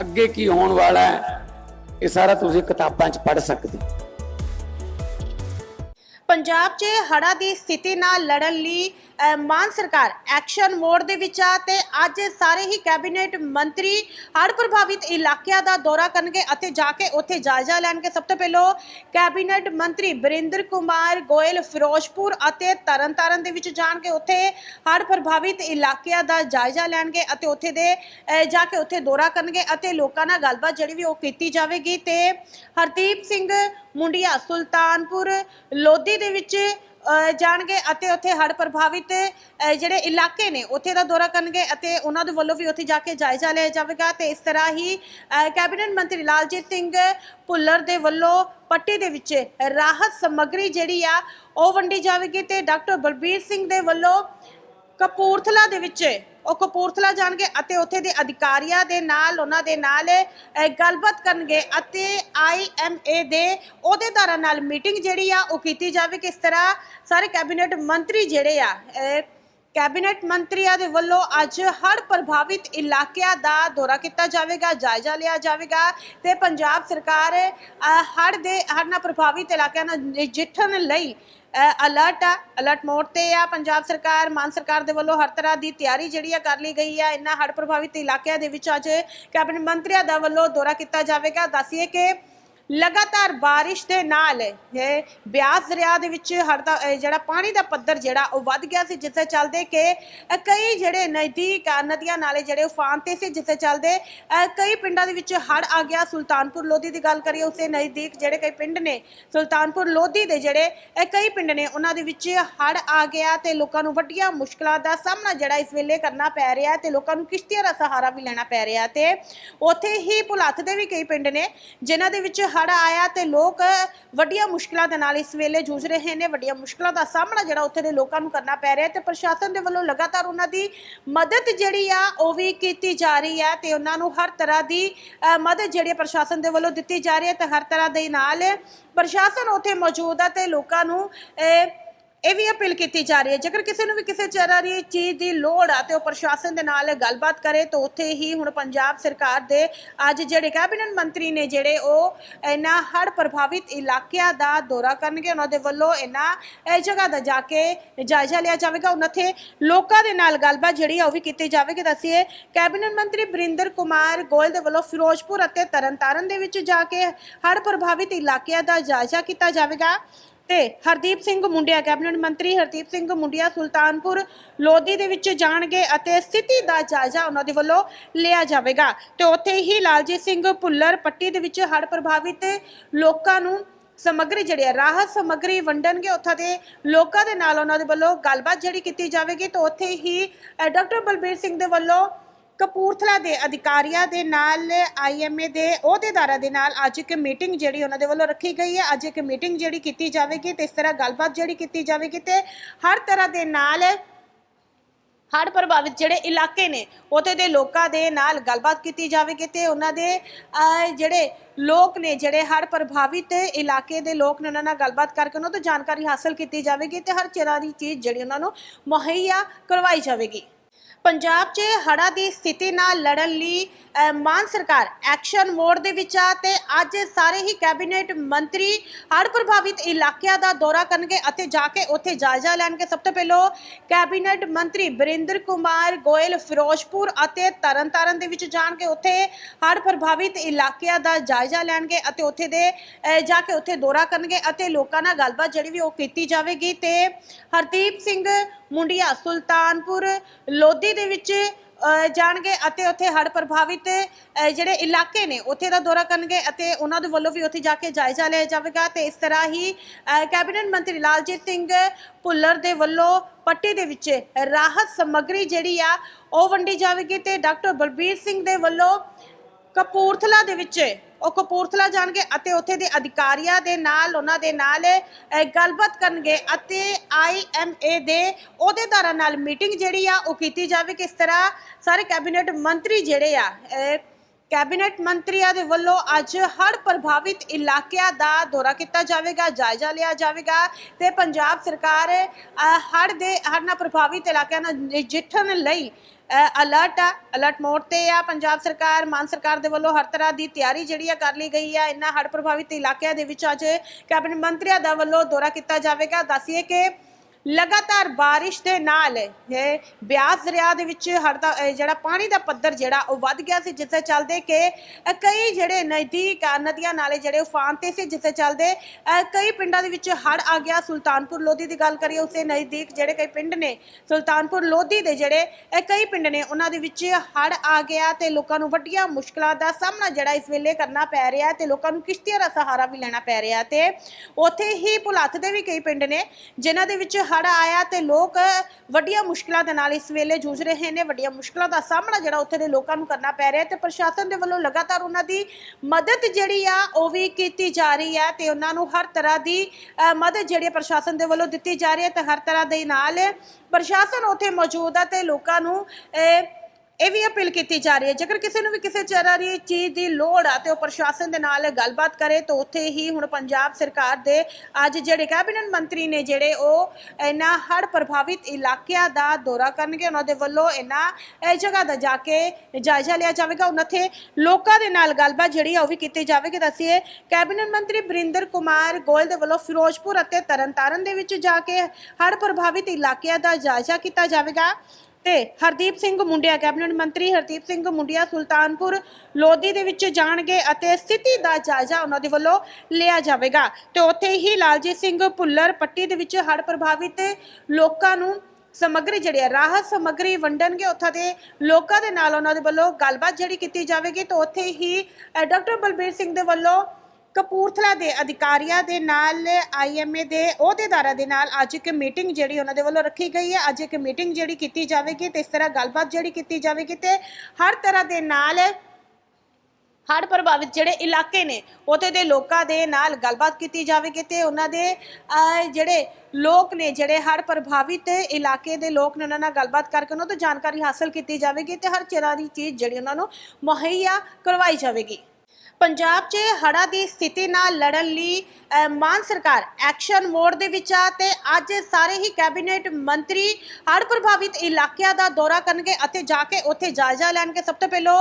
ਅੱਗੇ ਕੀ ਹੋਣ ਵਾਲਾ ਹੈ ਇਹ ਸਾਰਾ ਤੁਸੀਂ ਕਿਤਾਬਾਂ 'ਚ ਪੜ੍ਹ ਸਕਦੇ ਹੋ। ਪੰਜਾਬ 'ਚ ਹੜ੍ਹਾਂ ਦੀ ਸਥਿਤੀ ਨਾਲ ਲੜਨ ਲਈ ਮਾਨ ਸਰਕਾਰ ਐਕਸ਼ਨ ਮੋਡ ਦੇ ਵਿੱਚ ਆ ਤੇ ਅੱਜ ਸਾਰੇ ਹੀ ਕੈਬਨਿਟ ਮੰਤਰੀ ਹੜ੍ਹ ਪ੍ਰਭਾਵਿਤ ਇਲਾਕਿਆਂ ਦਾ ਦੌਰਾ ਕਰਨਗੇ ਅਤੇ ਜਾ ਕੇ ਉੱਥੇ ਜਾਇਜ਼ਾ ਲੈਣਗੇ। ਸਭ ਤੋਂ ਪਹਿਲਾਂ ਕੈਬਨਿਟ ਮੰਤਰੀ ਬਰਿੰਦਰ ਕੁਮਾਰ ਗੋਇਲ ਫਿਰੋਜ਼ਪੁਰ ਅਤੇ ਤਰਨਤਾਰਨ ਦੇ ਵਿੱਚ ਜਾਣਗੇ। ਉੱਥੇ ਹੜ੍ਹ ਪ੍ਰਭਾਵਿਤ ਇਲਾਕਿਆਂ ਦਾ ਜਾਇਜ਼ਾ ਲੈਣਗੇ ਅਤੇ ਉੱਥੇ ਦੇ ਜਾ ਕੇ ਉੱਥੇ ਦੌਰਾ ਕਰਨਗੇ ਅਤੇ ਲੋਕਾਂ ਨਾਲ ਗੱਲਬਾਤ ਜਿਹੜੀ ਵੀ ਉਹ ਕੀਤੀ ਜਾਵੇਗੀ ਤੇ ਹਰਦੀਪ ਸਿੰਘ ਮੁੰਡੀਆ ਸੁਲਤਾਨਪੁਰ ਲੋਧੀ ਦੇ ਵਿੱਚ ਜਾਣਗੇ ਅਤੇ ਉੱਥੇ ਹੜ੍ਹ ਪ੍ਰਭਾਵਿਤ ਜਿਹੜੇ ਇਲਾਕੇ ਨੇ, ਉੱਥੇ ਦਾ ਦੌਰਾ ਕਰਨਗੇ ਅਤੇ ਉਹਨਾਂ ਦੇ ਵੱਲੋਂ ਵੀ ਉੱਥੇ ਜਾ ਕੇ ਜਾਇਜ਼ਾ ਲਿਆ ਜਾਵੇਗਾ ਤੇ ਇਸ ਤਰ੍ਹਾਂ ਹੀ ਕੈਬਨਿਟ ਮੰਤਰੀ ਲਾਲਜੀਤ ਸਿੰਘ ਭੁੱਲਰ ਦੇ ਵੱਲੋਂ ਪੱਟੀ ਦੇ ਵਿੱਚ ਰਾਹਤ ਸਮੱਗਰੀ ਜਿਹੜੀ ਆ, ਉਹ ਵੰਡੀ ਜਾਵੇਗੀ ਤੇ ਡਾਕਟਰ ਬਲਬੀਰ ਸਿੰਘ ਦੇ ਵੱਲੋਂ ਕਪੂਰਥਲਾ ਦੇ ਵਿੱਚ ਉਹ ਕਪੂਰਥਲਾ ਜਾਣਗੇ ਅਤੇ ਉੱਥੇ ਦੇ ਅਧਿਕਾਰੀਆਂ ਦੇ ਨਾਲ, ਉਹਨਾਂ ਦੇ ਨਾਲ ਗੱਲਬਾਤ ਕਰਨਗੇ ਅਤੇ ਆਈਐਮਏ ਦੇ ਅਹੁਦੇਦਾਰਾਂ ਨਾਲ ਮੀਟਿੰਗ ਜਿਹੜੀ ਆ, ਉਹ ਕੀਤੀ ਜਾਵੇ ਕਿਸ ਤਰ੍ਹਾਂ ਸਾਰੇ ਕੈਬਨਿਟ ਮੰਤਰੀ ਜਿਹੜੇ ਆ ਕੈਬਨਿਟ ਮੰਤਰੀਆਂ ਦੇ ਵੱਲੋਂ ਅੱਜ ਹੜ੍ਹ ਪ੍ਰਭਾਵਿਤ ਇਲਾਕਿਆਂ ਦਾ ਦੌਰਾ ਕੀਤਾ ਜਾਵੇਗਾ, ਜਾਇਜ਼ਾ ਲਿਆ ਜਾਵੇਗਾ ਤੇ ਪੰਜਾਬ ਸਰਕਾਰ ਹੜ੍ਹ ਦੇ, ਹੜ੍ਹ ਨਾਲ ਪ੍ਰਭਾਵਿਤ ਇਲਾਕਿਆਂ ਨਾਲ ਨਜਿੱਠਣ ਲਈ ਅਲਰਟ ਆ ਅਲਰਟ ਮੋਡ ਤੇ ਆ। ਪੰਜਾਬ ਸਰਕਾਰ, ਮਾਨ ਸਰਕਾਰ ਦੇ ਵੱਲੋਂ ਹਰ ਤਰ੍ਹਾਂ ਦੀ ਤਿਆਰੀ ਜਿਹੜੀ ਆ ਕਰ ਲਈ ਗਈ ਆ। ਇਨ੍ਹਾਂ ਹੜ੍ਹ ਪ੍ਰਭਾਵਿਤ ਇਲਾਕਿਆਂ ਦੇ ਵਿੱਚ ਅੱਜ ਕੈਬਨਿਟ ਮੰਤਰੀਆਂ ਦਾ ਵੱਲੋਂ ਦੌਰਾ ਕੀਤਾ ਜਾਵੇਗਾ। ਦੱਸੀਏ ਕਿ ਲਗਾਤਾਰ ਬਾਰਿਸ਼ ਦੇ ਨਾਲ ਇਹ ਬਿਆਸ ਦਰਿਆ ਦੇ ਵਿੱਚ ਹੜ੍ਹ ਦਾ ਇਹ ਜਿਹੜਾ ਪਾਣੀ ਦਾ ਪੱਧਰ ਜਿਹੜਾ ਉਹ ਵੱਧ ਗਿਆ ਸੀ ਜਿਸ ਦੇ ਚੱਲਦੇ ਕਿ ਅ, ਕਈ ਜਿਹੜੇ ਨਜ਼ਦੀਕ ਆ, ਨਦੀਆਂ ਨਾਲੇ ਜਿਹੜੇ ਉਫਾਨ ਤੇ ਸੀ ਜਿਸ ਦੇ ਚੱਲਦੇ ਅ, ਕਈ ਪਿੰਡਾਂ ਦੇ ਵਿੱਚ ਹੜ੍ਹ ਆ ਗਿਆ। ਸੁਲਤਾਨਪੁਰ ਲੋਧੀ ਦੀ ਗੱਲ ਕਰੀਏ ਉਸੇ ਨਜ਼ਦੀਕ ਜਿਹੜੇ ਕਈ ਪਿੰਡ ਨੇ ਸੁਲਤਾਨਪੁਰ ਲੋਧੀ ਦੇ ਜਿਹੜੇ ਇਹ ਕਈ ਪਿੰਡ ਨੇ ਉਹਨਾਂ ਦੇ ਵਿੱਚ ਹੜ੍ਹ ਆ ਗਿਆ ਤੇ ਲੋਕਾਂ ਨੂੰ ਵੱਡੀਆਂ ਮੁਸ਼ਕਲਾਂ ਦਾ ਸਾਹਮਣਾ ਜਿਹੜਾ ਇਸ ਵੇਲੇ ਕਰਨਾ ਪੈ ਰਿਹਾ ਤੇ ਲੋਕਾਂ ਨੂੰ ਕਿਸ਼ਤੀਆਂ ਦਾ ਸਹਾਰਾ ਵੀ ਲੈਣਾ ਪੈ ਰਿਹਾ ਤੇ ਉੱਥੇ ਹੀ ਭੁਲੱਥ ਦੇ ਵੀ ਕਈ ਪਿੰਡ ਨੇ ਜਿਨ੍ਹਾਂ ਦੇ ਵਿੱਚ ਹੜ੍ਹ ਆਇਆ ਤੇ ਲੋਕ ਵੱਡੀਆਂ ਮੁਸ਼ਕਲਾਂ ਦੇ ਨਾਲ ਇਸ ਵੇਲੇ ਜੂਝ ਰਹੇ ਨੇ। ਵੱਡੀਆਂ ਮੁਸ਼ਕਲਾਂ ਦਾ ਸਾਹਮਣਾ ਜਿਹੜਾ ਉੱਥੇ ਦੇ ਲੋਕਾਂ ਨੂੰ ਕਰਨਾ ਪੈ ਰਿਹਾ ਤੇ ਪ੍ਰਸ਼ਾਸਨ ਦੇ ਵੱਲੋਂ ਲਗਾਤਾਰ ਉਹਨਾਂ ਦੀ ਮਦਦ ਜਿਹੜੀ ਆ, ਉਹ ਵੀ ਕੀਤੀ ਜਾ ਰਹੀ ਹੈ ਤੇ ਉਹਨਾਂ ਨੂੰ ਹਰ ਤਰ੍ਹਾਂ ਦੀ ਮਦਦ ਜਿਹੜੀ ਹੈ ਪ੍ਰਸ਼ਾਸਨ ਦੇ ਵੱਲੋਂ ਦਿੱਤੀ ਜਾ ਰਹੀ ਹੈ ਤੇ ਹਰ ਤਰ੍ਹਾਂ ਦੇ ਨਾਲ ਪ੍ਰਸ਼ਾਸਨ ਉੱਥੇ ਮੌਜੂਦ ਹੈ ਤੇ ਲੋਕਾਂ ਨੂੰ ਇਹ ਵੀ ਅਪੀਲ ਕੀਤੀ ਜਾ ਰਹੀ ਹੈ। ਜੇਕਰ ਕਿਸੇ ਨੂੰ ਵੀ ਕਿਸੇ ਤਰ੍ਹਾਂ ਦੀ ਚੀਜ਼ ਦੀ ਲੋੜ ਆ ਤੇ ਉਹ ਪ੍ਰਸ਼ਾਸਨ ਦੇ ਨਾਲ ਗੱਲਬਾਤ ਕਰੇ, ਤਾਂ ਉੱਥੇ ਹੀ ਹੁਣ ਪੰਜਾਬ ਸਰਕਾਰ ਦੇ ਅੱਜ ਜਿਹੜੇ ਕੈਬਨਿਟ ਮੰਤਰੀ ਨੇ ਜਿਹੜੇ ਉਹ ਇਹਨਾਂ ਹੜ੍ਹ ਪ੍ਰਭਾਵਿਤ ਇਲਾਕਿਆਂ ਦਾ ਦੌਰਾ ਕਰਨਗੇ। ਉਹਨਾਂ ਦੇ ਵੱਲੋਂ ਇਹਨਾਂ, ਇਹ ਜਗ੍ਹਾ ਦਾ ਜਾ ਕੇ ਜਾਇਜ਼ਾ ਲਿਆ ਜਾਵੇਗਾ। ਉਹਨਾਂ ਤੇ ਲੋਕਾਂ ਦੇ ਨਾਲ ਗੱਲਬਾਤ ਜਿਹੜੀ ਆ ਉਹ ਵੀ ਕੀਤੀ ਜਾਵੇਗੀ। ਦੱਸੀਏ, ਕੈਬਨਿਟ ਮੰਤਰੀ ਬਰਿੰਦਰ ਕੁਮਾਰ ਗੋਇਲ ਦੇ ਵੱਲੋਂ ਫਿਰੋਜ਼ਪੁਰ ਅਤੇ ਤਰਨਤਾਰਨ ਦੇ ਵਿੱਚ ਜਾ ਕੇ ਹੜ੍ਹ ਪ੍ਰਭਾਵਿਤ ਇਲਾਕਿਆਂ ਦਾ ਜਾਇਜ਼ਾ ਕੀਤਾ ਜਾਵੇਗਾ। ਤੇ ਹਰਦੀਪ ਸਿੰਘ ਮੁੰਡਿਆ ਕੈਬਨਿਟ ਮੰਤਰੀ ਹਰਦੀਪ ਸਿੰਘ ਮੁੰਡਿਆ ਸੁਲਤਾਨਪੁਰ ਲੋਧੀ ਦੇ ਵਿੱਚ ਜਾਣਗੇ ਅਤੇ ਸਥਿਤੀ ਦਾ ਜਾਇਜ਼ਾ ਉਹਨਾਂ ਦੇ ਵੱਲੋਂ ਲਿਆ ਜਾਵੇਗਾ। ਤੇ ਉੱਥੇ ਹੀ ਲਾਲਜੀਤ ਸਿੰਘ ਭੁੱਲਰ ਪੱਟੀ ਦੇ ਵਿੱਚ ਹੜ੍ਹ ਪ੍ਰਭਾਵਿਤ ਲੋਕਾਂ ਨੂੰ ਸਮੱਗਰੀ ਜਿਹੜੀ ਹੈ ਰਾਹਤ ਸਮੱਗਰੀ ਵੰਡਣਗੇ। ਉੱਥੋਂ ਦੇ ਲੋਕਾਂ ਦੇ ਨਾਲ ਉਹਨਾਂ ਦੇ ਵੱਲੋਂ ਗੱਲਬਾਤ ਜਿਹੜੀ ਕੀਤੀ ਜਾਵੇਗੀ ਤਾਂ ਉੱਥੇ ਹੀ ਅ, ਡਾਕਟਰ ਬਲਬੀਰ ਸਿੰਘ ਦੇ ਵੱਲੋਂ ਕਪੂਰਥਲਾ ਦੇ ਅਧਿਕਾਰੀਆਂ ਦੇ ਨਾਲ ਆਈਐਮਏ ਦੇ ਅਹੁਦੇਦਾਰਾਂ ਦੇ ਨਾਲ ਅੱਜ ਇੱਕ ਮੀਟਿੰਗ ਜਿਹੜੀ ਉਹਨਾਂ ਦੇ ਵੱਲੋਂ ਰੱਖੀ ਗਈ ਹੈ। ਅੱਜ ਇੱਕ ਮੀਟਿੰਗ ਜਿਹੜੀ ਕੀਤੀ ਜਾਵੇਗੀ ਤੇ ਇਸ ਤਰ੍ਹਾਂ ਗੱਲਬਾਤ ਜਿਹੜੀ ਕੀਤੀ ਜਾਵੇਗੀ ਤੇ ਹਰ ਤਰ੍ਹਾਂ ਦੇ ਨਾਲ ਹੜ੍ਹ ਪ੍ਰਭਾਵਿਤ ਜਿਹੜੇ ਇਲਾਕੇ ਨੇ ਉੱਥੇ ਦੇ ਲੋਕਾਂ ਦੇ ਨਾਲ ਗੱਲਬਾਤ ਕੀਤੀ ਜਾਵੇਗੀ ਤੇ ਉਹਨਾਂ ਦੇ ਜਿਹੜੇ ਲੋਕ ਨੇ, ਜਿਹੜੇ ਹੜ੍ਹ ਪ੍ਰਭਾਵਿਤ ਇਲਾਕੇ ਦੇ ਲੋਕ ਨੇ, ਉਹਨਾਂ ਨਾਲ ਗੱਲਬਾਤ ਕਰਕੇ ਉਹਨਾਂ ਤੋਂ ਜਾਣਕਾਰੀ ਹਾਸਲ ਕੀਤੀ ਜਾਵੇਗੀ ਤੇ ਹਰ ਤਰ੍ਹਾਂ ਦੀ ਚੀਜ਼ ਜਿਹੜੀ ਉਹਨਾਂ ਨੂੰ ਮੁਹੱਈਆ ਕਰਵਾਈ ਜਾਵੇਗੀ। ਪੰਜਾਬ 'ਚ ਹੜ੍ਹਾਂ ਦੀ ਸਥਿਤੀ ਨਾਲ ਲੜਨ ਲਈ ਮਾਨ ਸਰਕਾਰ ਐਕਸ਼ਨ ਮੋਡ ਦੇ ਵਿੱਚ ਆ ਤੇ ਅੱਜ ਸਾਰੇ ਹੀ ਕੈਬਨਿਟ ਮੰਤਰੀ ਹੜ੍ਹ ਪ੍ਰਭਾਵਿਤ ਇਲਾਕਿਆਂ ਦਾ ਦੌਰਾ ਕਰਨਗੇ ਅਤੇ ਜਾ ਕੇ ਉੱਥੇ ਜਾਇਜ਼ਾ ਲੈਣਗੇ। ਸਭ ਤੋਂ ਪਹਿਲਾਂ ਕੈਬਨਿਟ ਮੰਤਰੀ ਬਰਿੰਦਰ ਕੁਮਾਰ ਗੋਇਲ ਫਿਰੋਜ਼ਪੁਰ ਅਤੇ ਤਰਨਤਾਰਨ ਦੇ ਵਿੱਚ ਜਾਣਗੇ। ਉੱਥੇ ਹੜ੍ਹ ਪ੍ਰਭਾਵਿਤ ਇਲਾਕਿਆਂ ਦਾ ਜਾਇਜ਼ਾ ਲੈਣਗੇ ਅਤੇ ਉੱਥੇ ਦੇ ਜਾ ਕੇ ਉੱਥੇ ਦੌਰਾ ਕਰਨਗੇ ਅਤੇ ਲੋਕਾਂ ਨਾਲ ਗੱਲਬਾਤ ਜਿਹੜੀ ਵੀ ਉਹ ਕੀਤੀ ਜਾਵੇਗੀ। ਤੇ ਹਰਦੀਪ ਸਿੰਘ ਮੁੰਡੀਆ, ਸੁਲਤਾਨਪੁਰ, ਲੋਧੀ ਦੇ ਵਿੱਚ ਜਾਣਗੇ ਅਤੇ ਉੱਥੇ ਹੜ੍ਹ ਪ੍ਰਭਾਵਿਤ ਜਿਹੜੇ ਇਲਾਕੇ ਨੇ, ਉੱਥੇ ਦਾ ਦੌਰਾ ਕਰਨਗੇ ਅਤੇ ਉਹਨਾਂ ਦੇ ਵੱਲੋਂ ਵੀ ਉੱਥੇ ਜਾ ਕੇ ਜਾਇਜ਼ਾ ਲਿਆ ਜਾਵੇਗਾ। ਤੇ ਇਸ ਤਰ੍ਹਾਂ ਹੀ ਕੈਬਨਿਟ ਮੰਤਰੀ ਲਾਲਜੀਤ ਸਿੰਘ ਭੁੱਲਰ ਦੇ ਵੱਲੋਂ ਪੱਟੀ ਦੇ ਵਿੱਚ ਰਾਹਤ ਸਮੱਗਰੀ ਜਿਹੜੀ ਆ, ਉਹ ਵੰਡੀ ਜਾਵੇਗੀ ਤੇ ਡਾਕਟਰ ਬਲਬੀਰ ਸਿੰਘ ਦੇ ਵੱਲੋਂ ਕਪੂਰਥਲਾ ਦੇ ਵਿੱਚ ਉਹ ਕਪੂਰਥਲਾ ਜਾਣਗੇ ਅਤੇ ਉੱਥੇ ਦੇ ਅਧਿਕਾਰੀਆਂ ਦੇ ਨਾਲ, ਉਹਨਾਂ ਦੇ ਨਾਲ ਗੱਲਬਾਤ ਕਰਨਗੇ ਅਤੇ ਆਈਐਮਏ ਦੇ ਅਹੁਦੇਦਾਰਾਂ ਨਾਲ ਮੀਟਿੰਗ ਜਿਹੜੀ ਆ ਉਹ ਕੀਤੀ ਜਾਵੇ। ਕਿਸ ਤਰ੍ਹਾਂ ਸਾਰੇ ਕੈਬਨਿਟ ਮੰਤਰੀ ਜਿਹੜੇ ਆ ਕੈਬਨਿਟ ਮੰਤਰੀਆਂ ਦੇ ਵੱਲੋਂ ਅੱਜ ਹੜ੍ਹ ਪ੍ਰਭਾਵਿਤ ਇਲਾਕਿਆਂ ਦਾ ਦੌਰਾ ਕੀਤਾ ਜਾਵੇਗਾ ਜਾਇਜ਼ਾ ਲਿਆ ਜਾਵੇਗਾ ਤੇ ਪੰਜਾਬ ਸਰਕਾਰ ਅਹ, ਹੜ੍ਹ ਦੇ ਹੜ੍ਹ ਨਾਲ ਪ੍ਰਭਾਵਿਤ ਇਲਾਕਿਆਂ ਨਾਲ ਨਜਿੱਠਣ ਲਈ ਅਲਰਟ ਆ ਅਲਰਟ ਮੋਡ ਤੇ ਆ ਪੰਜਾਬ ਸਰਕਾਰ ਮਾਨ ਸਰਕਾਰ ਦੇ ਵੱਲੋਂ ਹਰ ਤਰ੍ਹਾਂ ਦੀ ਤਿਆਰੀ ਜਿਹੜੀ ਆ ਕਰ ਲਈ ਗਈ ਆ। ਇਨ੍ਹਾਂ ਹੜ੍ਹ ਪ੍ਰਭਾਵਿਤ ਇਲਾਕਿਆਂ ਦੇ ਵਿੱਚ ਅੱਜ ਕੈਬਨਿਟ ਮੰਤਰੀਆਂ ਦਾ ਵੱਲੋਂ ਦੌਰਾ ਕੀਤਾ ਜਾਵੇਗਾ। ਦੱਸੀਏ ਕਿ ਲਗਾਤਾਰ ਬਾਰਿਸ਼ ਦੇ ਨਾਲ, ਇਹ ਬਿਆਸ ਦਰਿਆ ਦੇ ਵਿੱਚ ਹੜ੍ਹ ਦਾ ਜਿਹੜਾ ਪਾਣੀ ਦਾ ਪੱਧਰ ਜਿਹੜਾ ਉਹ ਵੱਧ ਗਿਆ ਸੀ ਜਿਸ ਦੇ ਚੱਲਦੇ ਕਿ ਕਈ ਜਿਹੜੇ ਨਜ਼ਦੀਕ ਨਦੀਆਂ ਨਾਲੇ ਜਿਹੜੇ ਉਫਾਨ ਤੇ ਸੀ ਜਿਸ ਦੇ ਚੱਲਦੇ ਕਈ ਪਿੰਡਾਂ ਦੇ ਵਿੱਚ ਹੜ੍ਹ ਆ ਗਿਆ। ਸੁਲਤਾਨਪੁਰ ਲੋਧੀ ਦੀ ਗੱਲ ਕਰੀਏ, ਉਸੇ ਨਜ਼ਦੀਕ ਜਿਹੜੇ ਕਈ ਪਿੰਡ ਨੇ, ਸੁਲਤਾਨਪੁਰ ਲੋਧੀ ਦੇ ਜਿਹੜੇ ਕਈ ਪਿੰਡ ਨੇ, ਉਹਨਾਂ ਦੇ ਵਿੱਚ ਹੜ੍ਹ ਆ ਗਿਆ ਤੇ ਲੋਕਾਂ ਨੂੰ ਵੱਡੀਆਂ ਮੁਸ਼ਕਲਾਂ ਦਾ ਸਾਹਮਣਾ ਜਿਹੜਾ ਇਸ ਵੇਲੇ ਕਰਨਾ ਪੈ ਰਿਹਾ ਹੈ ਤੇ ਲੋਕਾਂ ਨੂੰ ਕਿਸ਼ਤੀਆਂ ਦਾ ਸਹਾਰਾ ਵੀ ਲੈਣਾ ਪੈ ਰਿਹਾ ਤੇ, ਉੱਥੇ ਹੀ ਭੁਲੱਥ ਦੇ ਵੀ ਕਈ ਪਿੰਡ ਨੇ, ਜਿਨ੍ਹਾਂ ਦੇ ਵਿੱਚ ਹੜ੍ਹ ਆਇਆ ਤੇ ਲੋਕ ਵੱਡੀਆਂ ਮੁਸ਼ਕਲਾਂ ਦੇ ਨਾਲ ਇਸ ਵੇਲੇ ਜੂਝ ਰਹੇ ਨੇ। ਵੱਡੀਆਂ ਮੁਸ਼ਕਲਾਂ ਦਾ ਸਾਹਮਣਾ ਜਿਹੜਾ ਉੱਥੇ ਦੇ ਲੋਕਾਂ ਨੂੰ ਕਰਨਾ ਪੈ ਰਿਹਾ ਤੇ ਪ੍ਰਸ਼ਾਸਨ ਦੇ ਵੱਲੋਂ ਲਗਾਤਾਰ ਉਹਨਾਂ ਦੀ ਮਦਦ ਜਿਹੜੀ ਆ ਉਹ ਵੀ ਕੀਤੀ ਜਾ ਰਹੀ ਹੈ ਤੇ ਉਹਨਾਂ ਨੂੰ ਹਰ ਤਰ੍ਹਾਂ ਦੀ ਮਦਦ ਜਿਹੜੀ ਹੈ ਪ੍ਰਸ਼ਾਸਨ ਦੇ ਵੱਲੋਂ ਦਿੱਤੀ ਜਾ ਰਹੀ ਹੈ ਤੇ ਹਰ ਤਰ੍ਹਾਂ ਦੇ ਨਾਲ ਪ੍ਰਸ਼ਾਸਨ ਉੱਥੇ ਮੌਜੂਦ ਹੈ ਤੇ ਲੋਕਾਂ ਨੂੰ ਇਹ ਵੀ ਅਪੀਲ ਕੀਤੀ ਜਾ ਰਹੀ ਹੈ, ਜੇਕਰ ਕਿਸੇ ਨੂੰ ਵੀ ਕਿਸੇ ਤਰ੍ਹਾਂ ਦੀ ਚੀਜ਼ ਦੀ ਲੋੜ ਆ ਤੇ ਉਹ ਪ੍ਰਸ਼ਾਸਨ ਦੇ ਨਾਲ ਗੱਲਬਾਤ ਕਰੇ, ਤਾਂ ਉੱਥੇ ਹੀ ਹੁਣ ਪੰਜਾਬ ਸਰਕਾਰ ਦੇ ਅੱਜ ਜਿਹੜੇ ਕੈਬਨਿਟ ਮੰਤਰੀ ਨੇ ਜਿਹੜੇ ਉਹ ਇਹਨਾਂ ਹੜ੍ਹ ਪ੍ਰਭਾਵਿਤ ਇਲਾਕਿਆਂ ਦਾ ਦੌਰਾ ਕਰਨਗੇ, ਉਹਨਾਂ ਦੇ ਵੱਲੋਂ ਇਹਨਾਂ, ਇਹ ਜਗ੍ਹਾ ਦਾ ਜਾ ਕੇ ਜਾਇਜ਼ਾ ਲਿਆ ਜਾਵੇਗਾ। ਉਹਨਾਂ ਤੇ ਲੋਕਾਂ ਦੇ ਨਾਲ ਗੱਲਬਾਤ ਜਿਹੜੀ ਆ ਉਹ ਵੀ ਕੀਤੀ ਜਾਵੇਗੀ। ਦੱਸੀਏ, ਕੈਬਨਿਟ ਮੰਤਰੀ ਬਰਿੰਦਰ ਕੁਮਾਰ ਗੋਇਲ ਦੇ ਵੱਲੋਂ ਫਿਰੋਜ਼ਪੁਰ ਅਤੇ ਤਰਨਤਾਰਨ ਦੇ ਵਿੱਚ ਜਾ ਕੇ ਹੜ੍ਹ ਪ੍ਰਭਾਵਿਤ ਇਲਾਕਿਆਂ ਦਾ ਜਾਇਜ਼ਾ ਕੀਤਾ ਜਾਵੇਗਾ। ਤੇ ਹਰਦੀਪ ਸਿੰਘ ਮੁੰਡਿਆ, ਕੈਬਨਿਟ ਮੰਤਰੀ ਹਰਦੀਪ ਸਿੰਘ ਮੁੰਡਿਆ ਸੁਲਤਾਨਪੁਰ ਲੋਧੀ ਦੇ ਵਿੱਚ ਜਾਣਗੇ ਅਤੇ ਸਥਿਤੀ ਦਾ ਜਾਇਜ਼ਾ ਉਹਨਾਂ ਦੇ ਵੱਲੋਂ ਲਿਆ ਜਾਵੇਗਾ। ਤੇ ਉੱਥੇ ਹੀ ਲਾਲਜੀਤ ਸਿੰਘ ਭੁੱਲਰ ਪੱਟੀ ਦੇ ਵਿੱਚ ਹੜ੍ਹ ਪ੍ਰਭਾਵਿਤ ਲੋਕਾਂ ਨੂੰ ਸਮੱਗਰੀ ਜਿਹੜੀ ਹੈ, ਰਾਹਤ ਸਮੱਗਰੀ ਵੰਡਣਗੇ। ਉੱਥੋਂ ਦੇ ਲੋਕਾਂ ਦੇ ਨਾਲ ਉਹਨਾਂ ਦੇ ਵੱਲੋਂ ਗੱਲਬਾਤ ਜਿਹੜੀ ਕੀਤੀ ਜਾਵੇਗੀ। ਤਾਂ ਉੱਥੇ ਹੀ ਡਾਕਟਰ ਬਲਬੀਰ ਸਿੰਘ ਦੇ ਵੱਲੋਂ ਕਪੂਰਥਲਾ ਦੇ ਅਧਿਕਾਰੀਆਂ ਦੇ ਨਾਲ ਆਈਐਮਏ ਦੇ ਅਹੁਦੇਦਾਰਾਂ ਦੇ ਨਾਲ ਅੱਜ ਇੱਕ ਮੀਟਿੰਗ ਜਿਹੜੀ ਉਹਨਾਂ ਦੇ ਵੱਲੋਂ ਰੱਖੀ ਗਈ ਹੈ। ਅੱਜ ਇੱਕ ਮੀਟਿੰਗ ਜਿਹੜੀ ਕੀਤੀ ਜਾਵੇਗੀ ਤੇ ਇਸ ਤਰ੍ਹਾਂ ਗੱਲਬਾਤ ਜਿਹੜੀ ਕੀਤੀ ਜਾਵੇਗੀ ਤੇ ਹਰ ਤਰ੍ਹਾਂ ਦੇ ਨਾਲ ਹੜ੍ਹ ਪ੍ਰਭਾਵਿਤ ਜਿਹੜੇ ਇਲਾਕੇ ਨੇ ਉੱਥੇ ਦੇ ਲੋਕਾਂ ਦੇ ਨਾਲ ਗੱਲਬਾਤ ਕੀਤੀ ਜਾਵੇਗੀ ਤੇ ਉਹਨਾਂ ਦੇ ਜਿਹੜੇ ਲੋਕ ਨੇ, ਜਿਹੜੇ ਹੜ੍ਹ ਪ੍ਰਭਾਵਿਤ ਇਲਾਕੇ ਦੇ ਲੋਕ ਨੇ, ਉਹਨਾਂ ਨਾਲ ਗੱਲਬਾਤ ਕਰਕੇ ਉਹਨਾਂ ਤੋਂ ਜਾਣਕਾਰੀ ਹਾਸਲ ਕੀਤੀ ਜਾਵੇਗੀ ਤੇ ਹਰ ਤਰ੍ਹਾਂ ਦੀ ਚੀਜ਼ ਜਿਹੜੀ ਉਹਨਾਂ ਨੂੰ ਮੁਹੱਈਆ ਕਰਵਾਈ ਜਾਵੇਗੀ। ਪੰਜਾਬ 'ਚ ਹੜ੍ਹਾਂ ਦੀ ਸਥਿਤੀ ਨਾਲ ਲੜਨ ਲਈ ਮਾਨ ਸਰਕਾਰ ਐਕਸ਼ਨ ਮੋਡ ਦੇ ਵਿੱਚ ਆ ਤੇ ਅੱਜ ਸਾਰੇ ਹੀ ਕੈਬਨਿਟ ਮੰਤਰੀ ਹੜ੍ਹ ਪ੍ਰਭਾਵਿਤ ਇਲਾਕਿਆਂ ਦਾ ਦੌਰਾ ਕਰਨਗੇ ਅਤੇ ਜਾ ਕੇ ਉੱਥੇ ਜਾਇਜ਼ਾ ਲੈਣਗੇ। ਸਭ ਤੋਂ ਪਹਿਲਾਂ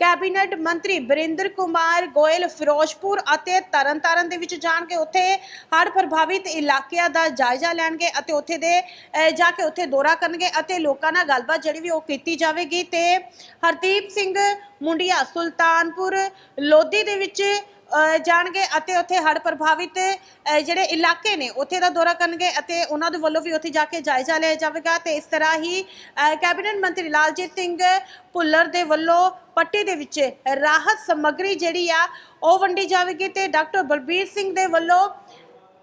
ਕੈਬਨਿਟ ਮੰਤਰੀ ਬਰਿੰਦਰ ਕੁਮਾਰ ਗੋਇਲ ਫਿਰੋਜ਼ਪੁਰ ਅਤੇ ਤਰਨਤਾਰਨ ਦੇ ਵਿੱਚ ਜਾਣਗੇ। ਉੱਥੇ ਹੜ੍ਹ ਪ੍ਰਭਾਵਿਤ ਇਲਾਕਿਆਂ ਦਾ ਜਾਇਜ਼ਾ ਲੈਣਗੇ ਅਤੇ ਉੱਥੇ ਦੇ ਜਾ ਕੇ ਉੱਥੇ ਦੌਰਾ ਕਰਨਗੇ ਅਤੇ ਲੋਕਾਂ ਨਾਲ ਗੱਲਬਾਤ ਜਿਹੜੀ ਵੀ ਉਹ ਕੀਤੀ ਜਾਵੇਗੀ। ਤੇ ਹਰਦੀਪ ਸਿੰਘ ਮੁੰਡੀਆ ਸੁਲਤਾਨਪੁਰ ਲੋਧੀ ਦੇ ਵਿੱਚ ਜਾਣਗੇ ਅਤੇ ਉੱਥੇ ਹੜ੍ਹ ਪ੍ਰਭਾਵਿਤ ਜਿਹੜੇ ਇਲਾਕੇ ਨੇ, ਉੱਥੇ ਦਾ ਦੌਰਾ ਕਰਨਗੇ ਅਤੇ ਉਹਨਾਂ ਦੇ ਵੱਲੋਂ ਵੀ ਉੱਥੇ ਜਾ ਕੇ ਜਾਇਜ਼ਾ ਲਿਆ ਜਾਵੇਗਾ ਤੇ ਇਸ ਤਰ੍ਹਾਂ ਹੀ ਕੈਬਨਿਟ ਮੰਤਰੀ ਲਾਲਜੀਤ ਸਿੰਘ ਭੁੱਲਰ ਦੇ ਵੱਲੋਂ ਪੱਟੀ ਦੇ ਵਿੱਚ ਰਾਹਤ ਸਮੱਗਰੀ ਜਿਹੜੀ ਆ, ਉਹ ਵੰਡੀ ਜਾਵੇਗੀ ਤੇ ਡਾਕਟਰ ਬਲਬੀਰ ਸਿੰਘ ਦੇ ਵੱਲੋਂ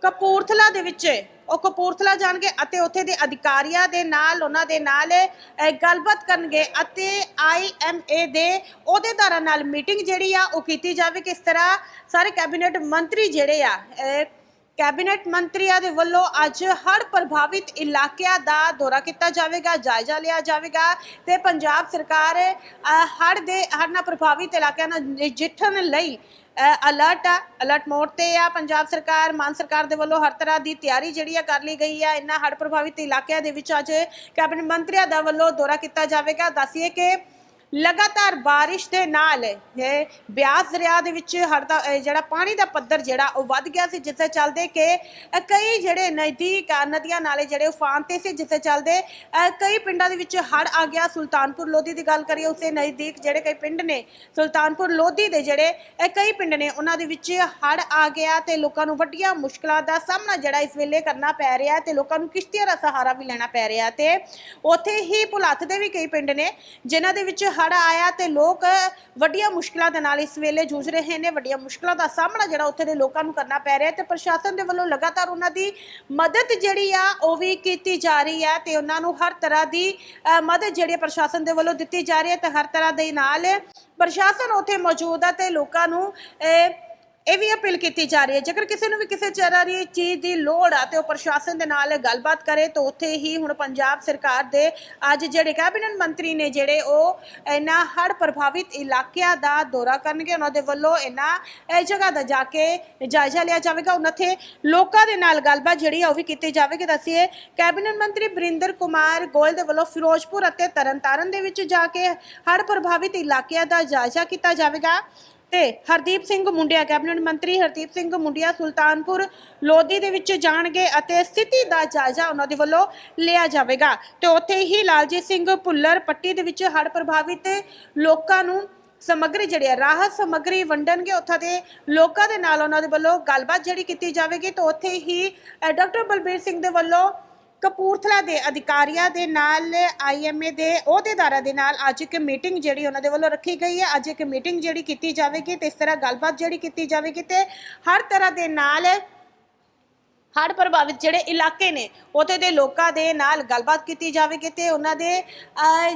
ਕਪੂਰਥਲਾ ਦੇ ਵਿੱਚ। ਉਹ ਕਪੂਰਥਲਾ ਜਾਣਗੇ ਅਤੇ ਉੱਥੇ ਦੇ ਅਧਿਕਾਰੀਆਂ ਦੇ ਨਾਲ ਉਹਨਾਂ ਦੇ ਨਾਲ ਗੱਲਬਾਤ ਕਰਨਗੇ ਅਤੇ ਆਈਐਮਏ ਦੇ ਅਹੁਦੇਦਾਰਾਂ ਨਾਲ ਮੀਟਿੰਗ ਜਿਹੜੀ ਆ ਉਹ ਕੀਤੀ ਜਾਵੇ ਇਸ ਤਰ੍ਹਾਂ ਸਾਰੇ ਕੈਬਨਿਟ ਮੰਤਰੀ ਜਿਹੜੇ ਆ ਕੈਬਨਿਟ ਮੰਤਰੀਆਂ ਦੇ ਵੱਲੋਂ ਅੱਜ ਹੜ੍ਹ ਪ੍ਰਭਾਵਿਤ ਇਲਾਕਿਆਂ ਦਾ ਦੌਰਾ ਕੀਤਾ ਜਾਵੇਗਾ ਜਾਇਜ਼ਾ ਲਿਆ ਜਾਵੇਗਾ ਤੇ ਪੰਜਾਬ ਸਰਕਾਰ ਅਹ, ਹੜ੍ਹ ਦੇ ਹੜ੍ਹ ਨਾਲ ਪ੍ਰਭਾਵਿਤ ਇਲਾਕਿਆਂ ਨਾਲ ਨਜਿੱਠਣ ਲਈ ਅਲਰਟ ਆ ਅਲਰਟ ਮੋਡ ਤੇ ਆ। ਪੰਜਾਬ ਸਰਕਾਰ, ਮਾਨ ਸਰਕਾਰ ਦੇ ਵੱਲੋਂ ਹਰ ਤਰ੍ਹਾਂ ਦੀ ਤਿਆਰੀ ਜਿਹੜੀ ਆ ਕਰ ਲਈ ਗਈ ਆ। ਇਨ੍ਹਾਂ ਹੜ੍ਹ ਪ੍ਰਭਾਵਿਤ ਇਲਾਕਿਆਂ ਦੇ ਵਿੱਚ ਅੱਜ ਕੈਬਨਿਟ ਮੰਤਰੀਆਂ ਦਾ ਵੱਲੋਂ ਦੌਰਾ ਕੀਤਾ ਜਾਵੇਗਾ। ਦੱਸੀਏ ਕਿ ਲਗਾਤਾਰ ਬਾਰਿਸ਼ ਦੇ ਨਾਲ ਇਹ ਬਿਆਸ ਦਰਿਆ ਦੇ ਵਿੱਚ ਹੜ ਦਾ ਜਿਹੜਾ ਪਾਣੀ ਦਾ ਪੱਧਰ ਜਿਹੜਾ ਉਹ ਵੱਧ ਗਿਆ ਸੀ, ਜਿਸ ਦੇ ਚੱਲਦੇ ਕਿ ਕਈ ਜਿਹੜੇ ਨਜ਼ਦੀਕ ਨਦੀਆਂ ਨਾਲੇ ਜਿਹੜੇ ਉਫਾਨ ਤੇ ਸੀ, ਜਿਸ ਦੇ ਚੱਲਦੇ ਕਈ ਪਿੰਡਾਂ ਦੇ ਵਿੱਚ ਹੜ ਆ ਗਿਆ। ਸੁਲਤਾਨਪੁਰ ਲੋਧੀ ਦੀ ਗੱਲ ਕਰੀਏ, ਉਸੇ ਨਜ਼ਦੀਕ ਜਿਹੜੇ ਕਈ ਪਿੰਡ ਨੇ, ਸੁਲਤਾਨਪੁਰ ਲੋਧੀ ਦੇ ਜਿਹੜੇ ਕਈ ਪਿੰਡ ਨੇ, ਉਹਨਾਂ ਦੇ ਵਿੱਚ ਹੜ ਆ ਗਿਆ ਤੇ ਲੋਕਾਂ ਨੂੰ ਵੱਡੀਆਂ ਮੁਸ਼ਕਲਾਂ ਦਾ ਸਾਹਮਣਾ ਜਿਹੜਾ ਇਸ ਵੇਲੇ ਕਰਨਾ ਪੈ ਰਿਹਾ ਤੇ ਲੋਕਾਂ ਨੂੰ ਕਿਸ਼ਤੀਆਂ ਦਾ ਸਹਾਰਾ ਵੀ ਲੈਣਾ ਪੈ ਰਿਹਾ ਤੇ ਉੱਥੇ ਹੀ ਭੁਲੱਥ ਦੇ ਵੀ ਕਈ ਪਿੰਡ ਨੇ, ਜਿਨ੍ਹਾਂ ਦੇ ਵਿੱਚ ਹੜ ਆਇਆ ਤੇ ਲੋਕ ਵੱਡੀਆਂ ਮੁਸ਼ਕਲਾਂ ਦੇ ਨਾਲ ਇਸ ਵੇਲੇ ਜੂਝ ਰਹੇ ਨੇ। ਵੱਡੀਆਂ ਮੁਸ਼ਕਲਾਂ ਦਾ ਸਾਹਮਣਾ ਜਿਹੜਾ ਉੱਥੇ ਦੇ ਲੋਕਾਂ ਨੂੰ ਕਰਨਾ ਪੈ ਰਿਹਾ ਤੇ ਪ੍ਰਸ਼ਾਸਨ ਦੇ ਵੱਲੋਂ ਲਗਾਤਾਰ ਉਹਨਾਂ ਦੀ ਮਦਦ ਜਿਹੜੀ ਆ ਉਹ ਵੀ ਕੀਤੀ ਜਾ ਰਹੀ ਹੈ ਤੇ ਉਹਨਾਂ ਨੂੰ ਹਰ ਤਰ੍ਹਾਂ ਦੀ ਅ, ਮਦਦ ਜਿਹੜੀ ਹੈ ਪ੍ਰਸ਼ਾਸਨ ਦੇ ਵੱਲੋਂ ਦਿੱਤੀ ਜਾ ਰਹੀ ਹੈ ਤੇ ਹਰ ਤਰ੍ਹਾਂ ਦੇ ਨਾਲ ਪ੍ਰਸ਼ਾਸਨ ਉੱਥੇ ਮੌਜੂਦ ਹੈ ਤੇ ਲੋਕਾਂ ਨੂੰ ਅ, ਇਹ ਵੀ ਅਪੀਲ ਕੀਤੀ ਜਾ ਰਹੀ ਹੈ। ਜੇਕਰ ਕਿਸੇ ਨੂੰ ਵੀ ਕਿਸੇ ਤਰ੍ਹਾਂ ਦੀ ਚੀਜ਼ ਦੀ ਲੋੜ ਆ ਤੇ ਉਹ ਪ੍ਰਸ਼ਾਸਨ ਦੇ ਨਾਲ ਗੱਲਬਾਤ ਕਰੇ, ਤਾਂ ਉੱਥੇ ਹੀ ਹੁਣ ਪੰਜਾਬ ਸਰਕਾਰ ਦੇ ਅੱਜ ਜਿਹੜੇ ਕੈਬਨਿਟ ਮੰਤਰੀ ਨੇ ਜਿਹੜੇ ਉਹ ਇਹਨਾਂ ਹੜ੍ਹ ਪ੍ਰਭਾਵਿਤ ਇਲਾਕਿਆਂ ਦਾ ਦੌਰਾ ਕਰਨਗੇ। ਉਹਨਾਂ ਦੇ ਵੱਲੋਂ ਇਹਨਾਂ, ਇਹ ਜਗ੍ਹਾ ਦਾ ਜਾ ਕੇ ਜਾਇਜ਼ਾ ਲਿਆ ਜਾਵੇਗਾ। ਉਹਨਾਂ ਤੇ ਲੋਕਾਂ ਦੇ ਨਾਲ ਗੱਲਬਾਤ ਜਿਹੜੀ ਆ ਉਹ ਵੀ ਕੀਤੀ ਜਾਵੇਗੀ। ਦੱਸੀਏ, ਕੈਬਨਿਟ ਮੰਤਰੀ ਬਰਿੰਦਰ ਕੁਮਾਰ ਗੋਇਲ ਦੇ ਵੱਲੋਂ ਫਿਰੋਜ਼ਪੁਰ ਅਤੇ ਤਰਨਤਾਰਨ ਦੇ ਵਿੱਚ ਜਾ ਕੇ ਹੜ੍ਹ ਪ੍ਰਭਾਵਿਤ ਇਲਾਕਿਆਂ ਦਾ ਜਾਇਜ਼ਾ ਕੀਤਾ ਜਾਵੇਗਾ। ਤੇ ਹਰਦੀਪ ਸਿੰਘ ਮੁੰਡਿਆ ਕੈਬਨਿਟ ਮੰਤਰੀ ਹਰਦੀਪ ਸਿੰਘ ਮੁੰਡਿਆ ਸੁਲਤਾਨਪੁਰ ਲੋਧੀ ਦੇ ਵਿੱਚ ਜਾਣਗੇ ਅਤੇ ਸਥਿਤੀ ਦਾ ਜਾਇਜ਼ਾ ਉਹਨਾਂ ਦੇ ਵੱਲੋਂ ਲਿਆ ਜਾਵੇਗਾ। ਤੇ ਉੱਥੇ ਹੀ ਲਾਲਜੀਤ ਸਿੰਘ ਭੁੱਲਰ ਪੱਟੀ ਦੇ ਵਿੱਚ ਹੜ੍ਹ ਪ੍ਰਭਾਵਿਤ ਲੋਕਾਂ ਨੂੰ ਸਮੱਗਰੀ ਜਿਹੜੀ ਹੈ ਰਾਹਤ ਸਮੱਗਰੀ ਵੰਡਣਗੇ। ਉੱਥੋਂ ਦੇ ਲੋਕਾਂ ਦੇ ਨਾਲ ਉਹਨਾਂ ਦੇ ਵੱਲੋਂ ਗੱਲਬਾਤ ਜਿਹੜੀ ਕੀਤੀ ਜਾਵੇਗੀ ਤਾਂ ਉੱਥੇ ਹੀ ਅ, ਡਾਕਟਰ ਬਲਬੀਰ ਸਿੰਘ ਦੇ ਵੱਲੋਂ ਕਪੂਰਥਲਾ ਦੇ ਅਧਿਕਾਰੀਆਂ ਦੇ ਨਾਲ ਆਈਐਮਏ ਦੇ ਅਹੁਦੇਦਾਰਾਂ ਦੇ ਨਾਲ ਅੱਜ ਇੱਕ ਮੀਟਿੰਗ ਜਿਹੜੀ ਉਹਨਾਂ ਦੇ ਵੱਲੋਂ ਰੱਖੀ ਗਈ ਹੈ। ਅੱਜ ਇੱਕ ਮੀਟਿੰਗ ਜਿਹੜੀ ਕੀਤੀ ਜਾਵੇਗੀ ਤੇ ਇਸ ਤਰ੍ਹਾਂ ਗੱਲਬਾਤ ਜਿਹੜੀ ਕੀਤੀ ਜਾਵੇਗੀ ਤੇ ਹਰ ਤਰ੍ਹਾਂ ਦੇ ਨਾਲ ਹੜ੍ਹ ਪ੍ਰਭਾਵਿਤ ਜਿਹੜੇ ਇਲਾਕੇ ਨੇ ਉੱਥੇ ਦੇ ਲੋਕਾਂ ਦੇ ਨਾਲ ਗੱਲਬਾਤ ਕੀਤੀ ਜਾਵੇਗੀ ਤੇ ਉਹਨਾਂ ਦੇ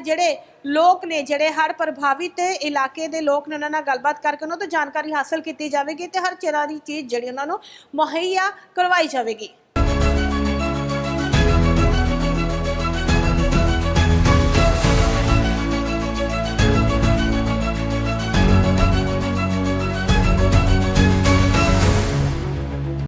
ਜਿਹੜੇ ਲੋਕ ਨੇ, ਜਿਹੜੇ ਹੜ੍ਹ ਪ੍ਰਭਾਵਿਤ ਇਲਾਕੇ ਦੇ ਲੋਕ ਨੇ, ਉਹਨਾਂ ਨਾਲ ਗੱਲਬਾਤ ਕਰਕੇ ਉਹਨਾਂ ਤੋਂ ਜਾਣਕਾਰੀ ਹਾਸਲ ਕੀਤੀ ਜਾਵੇਗੀ ਤੇ ਹਰ ਤਰ੍ਹਾਂ ਦੀ ਚੀਜ਼ ਜਿਹੜੀ ਉਹਨਾਂ ਨੂੰ ਮੁਹੱਈਆ ਕਰਵਾਈ ਜਾਵੇਗੀ।